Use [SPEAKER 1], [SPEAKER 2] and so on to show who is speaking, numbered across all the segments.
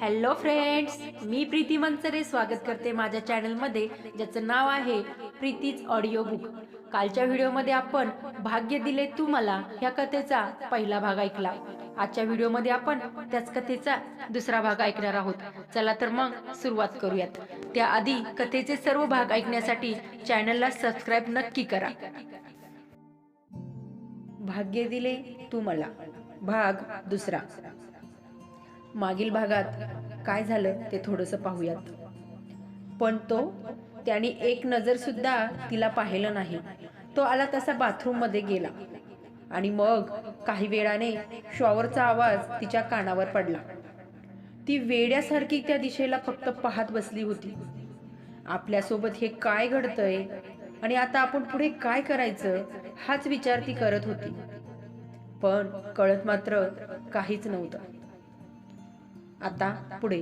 [SPEAKER 1] Hello friends मी प्रीती मनसरे स्वागत करते माझ्या चॅनलमध्ये ज्याचं नाव आहे प्रीतीच ऑडिओ बुक कालच्या व्हिडिओमध्ये आपण भाग्य दिले तू मला ह्या कथेचा पहिला भाग ऐकला. आजच्या व्हिडिओमध्ये आपण त्याच कथेचा दुसरा भाग ऐकणार आहोत. चला तर मग सुरुवात करूयात. त्याआधी कथेचे सर्व भाग ऐकण्यासाठी चॅनलला सबस्क्राईब नक्की करा. भाग्य दिले तू मला. भाग दुसरा. मागील भागात काय झालं ते थोडंसं पाहूयात. पण तो त्याने एक नजर सुद्धा तिला पाहिलं नाही. तो आला तसा बाथरूममध्ये गेला आणि मग काही वेळाने शॉवरचा आवाज तिच्या कानावर पडला. ती वेड्यासारखी त्या दिशेला फक्त पाहत बसली होती. आपल्यासोबत हे काय घडतंय आणि आता आपण पुढे काय करायचं हाच विचार ती करत होती. पण कळत मात्र काहीच नव्हतं. आता पुढे.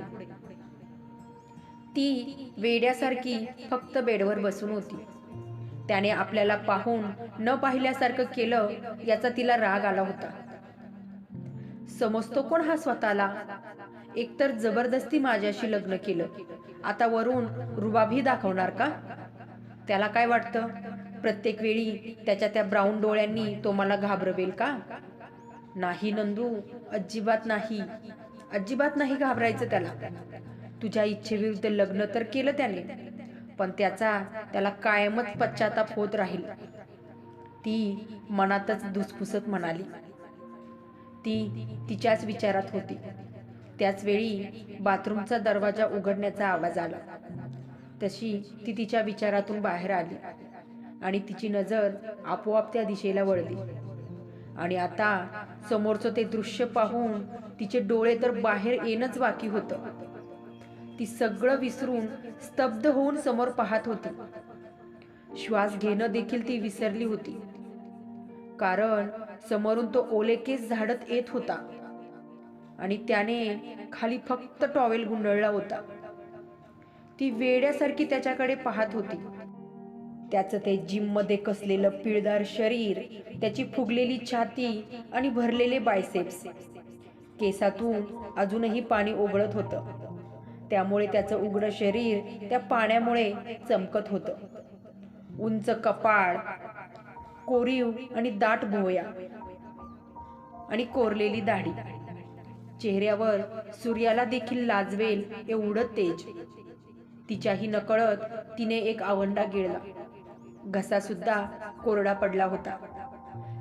[SPEAKER 1] ती वेड्यासारखी फक्त बेडवर बसून होती. त्याने आपल्याला पाहून न पाहिल्यासारखं केलं याचा तिला राग आला होता. समजतो कोण हा स्वतःला? एकतर जबरदस्ती माझ्याशी लग्न केलं. आता वरून रुबाबी दाखवणार का? त्याला काय वाटतं? प्रत्येक वेळी त्याच्या त्या ब्राऊन डोळ्यांनी तो मला घाबरवेल का? नाही नंदू अजिबात नाही. अजिबात नाही घाबरायचं त्याला. तुझ्या इच्छेविरुद्ध लग्न तर केलं त्याने पण त्याचा त्याला कायमच पश्चाताप होत राहील. ती मनातच धुसफुसत म्हणाली. ती तिच्याच विचारात होती. त्याच वेळी बाथरूमचा दरवाजा उघडण्याचा आवाज आला. तशी ती तिच्या विचारातून बाहेर आली आणि तिची नजर आपोआप त्या दिशेला वळली. आणि आता समोरचं ते दृश्य पाहून तिचे डोळे तर बाहेर येणंच बाकी होतं. ती सगळं विसरून स्तब्ध होऊन समोर पाहत होती. श्वास घेणं देखील ती विसरली होती. कारण समोरून तो ओले केस झाडत येत होता. आणि त्याने खाली फक्त टॉवेल गुंडळला होता. ती वेड्यासारखी त्याच्याकडे पाहत होती. त्याचं ते जिममध्ये कसलेलं पिळदार शरीर त्याची फुगलेली छाती आणि भरलेले बायसेप्स. केसातून अजूनही पाणी ओघळत होतं. त्यामुळे त्याचं उघडं शरीर त्या पाण्यामुळे चमकत होतं. उंच कपाळ कोरीव आणि दाट भोया आणि कोरलेली दाढी. चेहऱ्यावर सूर्याला देखील लाजवेल एवढं तेज. तिच्याही नकळत तिने एक आवंडा गिळला. घसा सुद्धा कोरडा पडला होता.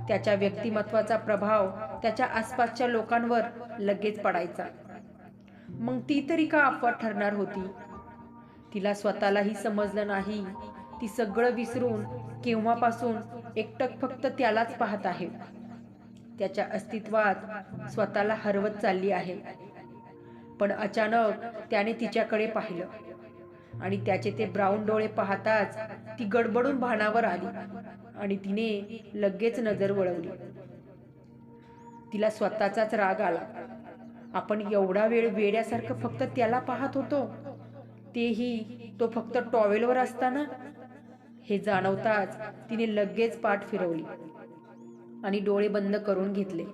[SPEAKER 1] त्याच्या व्यक्तिमत्वाचा प्रभाव त्याच्या आसपासच्या लोकांवर लगेच पडायचा. मग ती तरी का अफवाट ठरणार होती? तिला स्वतःलाही समजलं नाही. ती सगळं विसरून केव्हापासून एकटक फक्त त्यालाच पाहत आहे. त्याच्या अस्तित्वात स्वतःला हरवत चालली आहे. पण अचानक त्याने तिच्याकडे पाहिलं. आणि त्याचे ते ब्राऊन डोळे पाहताच ती गडबडून भानावर आली. आणि तिने लगेच नजर वळवली. तिला स्वतःचाच राग आला. आपण एवढा वेळ वेड्यासारखं फक्त त्याला पाहत होतो. तेही तो फक्त टॉवेलवर असताना. हे जाणवताच तिने लगेच पाठ फिरवली आणि डोळे बंद करून घेतले.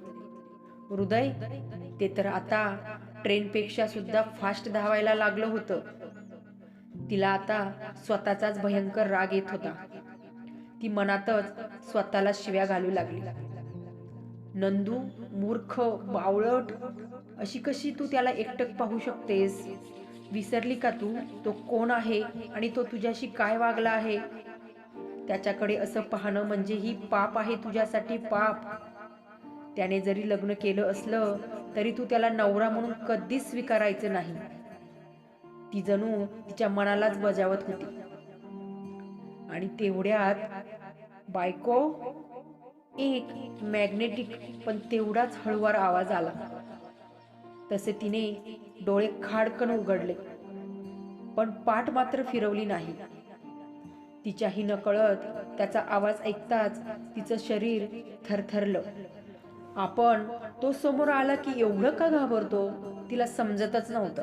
[SPEAKER 1] हृदय ते तर आता ट्रेनपेक्षा सुद्धा फास्ट धावायला लागलं होतं. तिला आता स्वतःचाच भयंकर राग येत होता. ती मनातच स्वतःला शिव्या घालू लागली. नंदू मूर्ख बावळट अशी कशी तू त्याला एकटक पाहू शकतेस? विसरली का तू? तो कोण आहे आणि तो तुझ्याशी काय वागला आहे? त्याच्याकडे असं पाहणं म्हणजे ही पाप आहे तुझ्यासाठी पाप. त्याने जरी लग्न केलं असलं तरी तू त्याला नवरा म्हणून कधीच स्वीकारायचं नाही. ती जणू तिच्या मनालाच बजावत होती. आणि तेवढ्यात बायको एक मॅग्नेटिक पण तेवढाच हळूवार आवाज आला. तसे तिने डोळे खाडकन उघडले पण पाठ मात्र फिरवली नाही. तिच्याही नकळत त्याचा आवाज ऐकताच तिचं शरीर थरथरलं. आपण तो समोर आला की एवढं का घाबरतो तिला समजतच नव्हतं.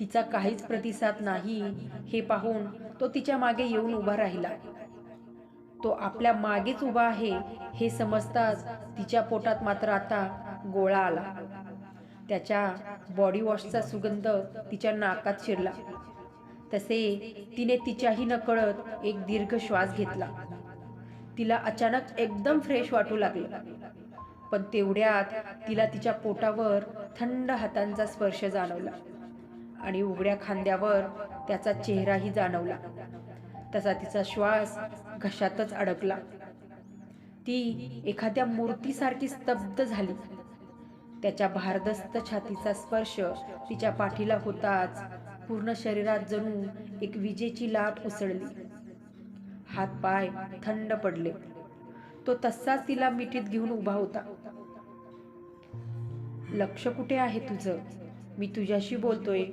[SPEAKER 1] तिचा काहीच प्रतिसाद नाही हे पाहून तो तिच्यामागे येऊन उभा राहिला. तो आपल्या मागेच उभा आहे हे समजताच तिच्या पोटात मात्र आता गोळा आला. त्याच्या बॉडी वॉशचा सुगंध तिच्या नाकात शिरला. तसे तिने तिच्याही नकळत एक दीर्घ श्वास घेतला. तिला अचानक एकदम फ्रेश वाटू लागलं. पण तेवढ्यात तिला तिच्या पोटावर थंड हातांचा स्पर्श जाणवला आणि उघड्या खांद्यावर त्याचा चेहराही जाणवला. तसा तिचा श्वास घशातच अडकला. ती एखाद्या मूर्तीसारखी स्तब्ध झाली. त्याच्या भारदस्त छातीचा स्पर्श तिच्या पाठीला होताच पूर्ण शरीरात जणू एक विजेची लाट उसळली. हात पाय थंड पडले. तो तसाच तिला मिठीत घेऊन उभा होता. लक्ष कुठे आहे तुझं? मी तुझ्याशी बोलतोय.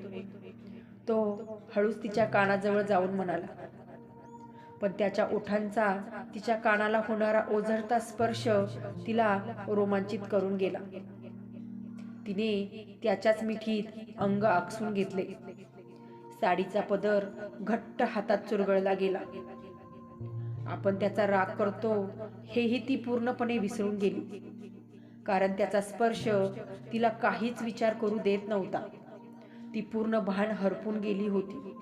[SPEAKER 1] तो हळूच तिच्या कानाजवळ जाऊन म्हणाला. पण त्याच्या ओठांचा तिच्या कानाला होणारा ओझरता स्पर्श तिला रोमांचित करून गेला. तिने त्याच्याच मिठीत अंग आकसून घेतले. साडीचा पदर घट्ट हातात चुरगळला गेला. आपण त्याचा राग करतो हेही ती पूर्णपणे विसरून गेली. कारण त्याचा स्पर्श तिला काहीच विचार करू देत नव्हता. ती पूर्ण भान हरपून गेली होती.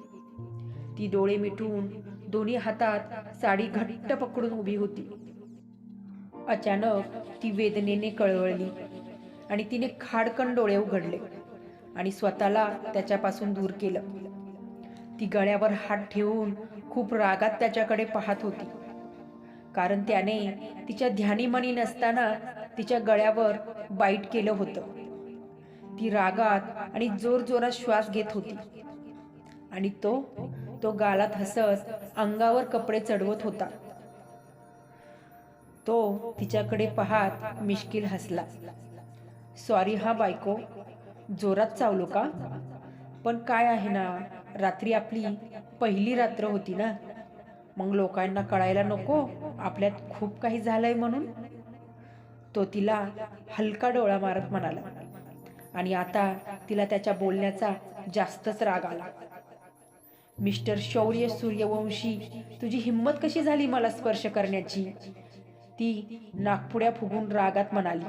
[SPEAKER 1] ती डोळे मिटून दोन्ही हातात साडी घट्ट पकडून उभी होती. अचानक ती वेदनेने कळवळली आणि तिने खाडकन डोळे उघडले आणि स्वतःला त्याच्यापासून दूर केलं. ती गळ्यावर हात ठेवून खूप रागात त्याच्याकडे पाहत होती. कारण त्याने तिच्या ध्यानीमनी नसताना तिच्या गळ्यावर बाईट केलं होतं. ती रागात आणि जोर जोरात श्वास घेत होती. आणि तो तो गालात हसत अंगावर कपडे चढवत होता. तो तिच्याकडे पाहत मिश्किल हसला. सॉरी हा बायको जोरात चावलो का? पण काय आहे ना रात्री आपली पहिली रात्र होती ना. मग लोकांना कळायला नको आपल्यात खूप काही झालंय म्हणून. तो तिला हलका डोळा मारत म्हणाला. आणि आता तिला त्याच्या बोलण्याचा जास्तच राग आला. मिस्टर शौर्य सूर्यवंशी तुझी हिंमत कशी झाली मला स्पर्श करण्याची? ती नागपुड्या फुगून रागात म्हणाली.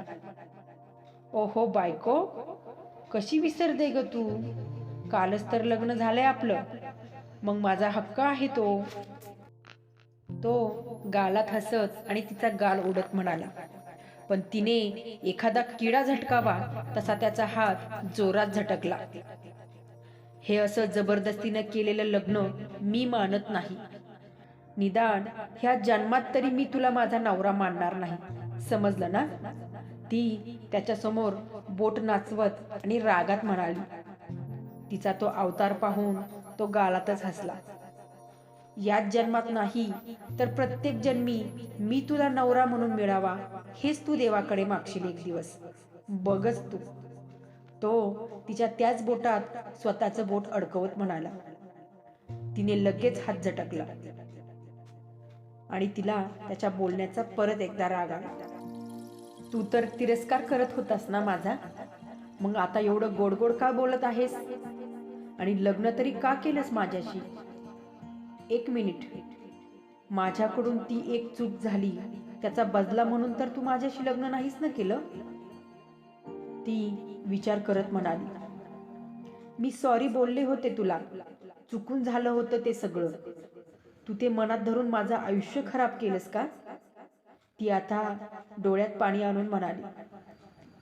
[SPEAKER 1] ओहो बायको कशी विसरते ग तू? कालच तर लग्न झालंय आपलं. मग माझा हक्क आहे तो. तो गालात हसत आणि तिचा गाल ओढत म्हणाला. पण तिने एखादा किडा झटकावा तसा त्याचा हात जोरात झटकला. हे असं जबरदस्तीनं केलेलं लग्न मी मानत नाही. निदान ह्या जन्मात तरी मी तुला माझा नवरा मानणार नाही. समजलं ना? ती त्याच्यासमोर बोट नाचवत आणि रागात म्हणाली तिचा तो अवतार पाहून तो गालातच हसला. याच जन्मात नाही तर प्रत्येक जन्मी मी तुला नवरा म्हणून मिळावा हेच तू देवाकडे मागशील एक दिवस. बघच तू. तो तिच्या त्याच बोटात स्वतःचं बोट अडकवत म्हणाला. तिने लगेच हात झटकला. आणि तिला त्याच्या बोलण्याचा परत एकदा राग आला. तू तर तिरस्कार करत होतास ना माझा? मग आता एवढं गोड गोड का बोलत आहेस? आणि लग्न तरी का केलंस माझ्याशी? एक मिनिट. माझ्याकडून ती एक चूक झाली. त्याचा बदला म्हणून तर तू माझ्याशी लग्न नाहीस ना केलं? ती विचार करत म्हणाली मी सॉरी बोलले होते तुला. चुकून झालं होतं ते सगळं. तू ते मनात धरून माझं आयुष्य खराब केलंस का? ती आता डोळ्यात पाणी आणून म्हणाली.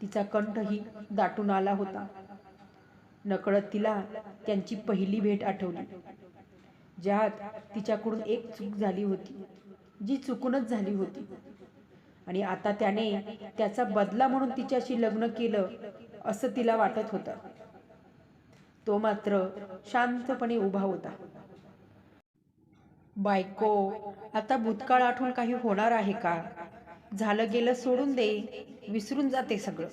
[SPEAKER 1] तिचा कंठही दाटून आला होता. नकळत तिला त्यांची पहिली भेट आठवली ज्यात तिच्याकडून एक चूक झाली होती जी चुकूनच झाली होती. आणि आता त्याने त्याचा बदला म्हणून तिच्याशी लग्न केलं असं तिला वाटत होतं. तो मात्र शांतपणे उभा होता. बायको आता भूतकाळ आठवून काही होणार आहे का? झालं गेलं सोडून दे विसरून जाते सगळं.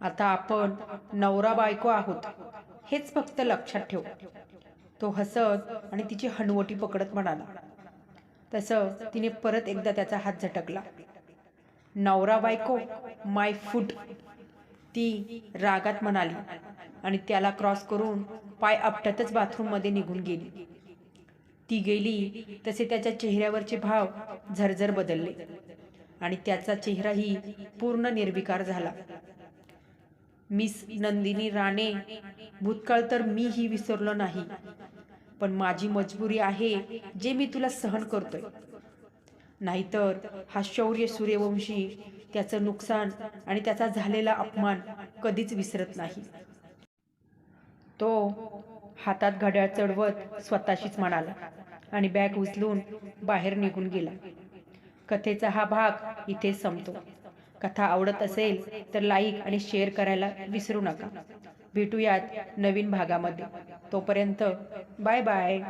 [SPEAKER 1] आता आपण नवरा बायको आहोत हेच फक्त लक्षात ठेव. तो हसत आणि तिची हनवटी पकडत म्हणाला. तसं तिने परत एकदा त्याचा हात झटकला. नवरा बायको माय फूट ती रागात म्हणाली आणि त्याला क्रॉस करून पाय आपटतच बाथरूममध्ये निघून गेली. ती गेली तसे त्याच्या चेहऱ्यावरचे भाव झरझर बदलले आणि त्याचा चेहराही पूर्ण निर्विकार झाला. मिस नंदिनी राणे भूतकाळ तर मीही विसरलो नाही पण माझी मजबुरी आहे जे मी तुला सहन करतोय. नाहीतर हा शौर्य सूर्यवंशी त्याचं नुकसान आणि त्याचा झालेला अपमान कधीच विसरत नाही. तो हातात घड्याळ चढवत स्वतःशीच म्हणाला आणि बॅग उचलून बाहेर निघून गेला. कथेचा हा भाग इथे संपतो. कथा आवडत असेल तर लाईक आणि शेअर करायला विसरू नका. भेटूयात नवीन भागामध्ये. तोपर्यंत बाय बाय.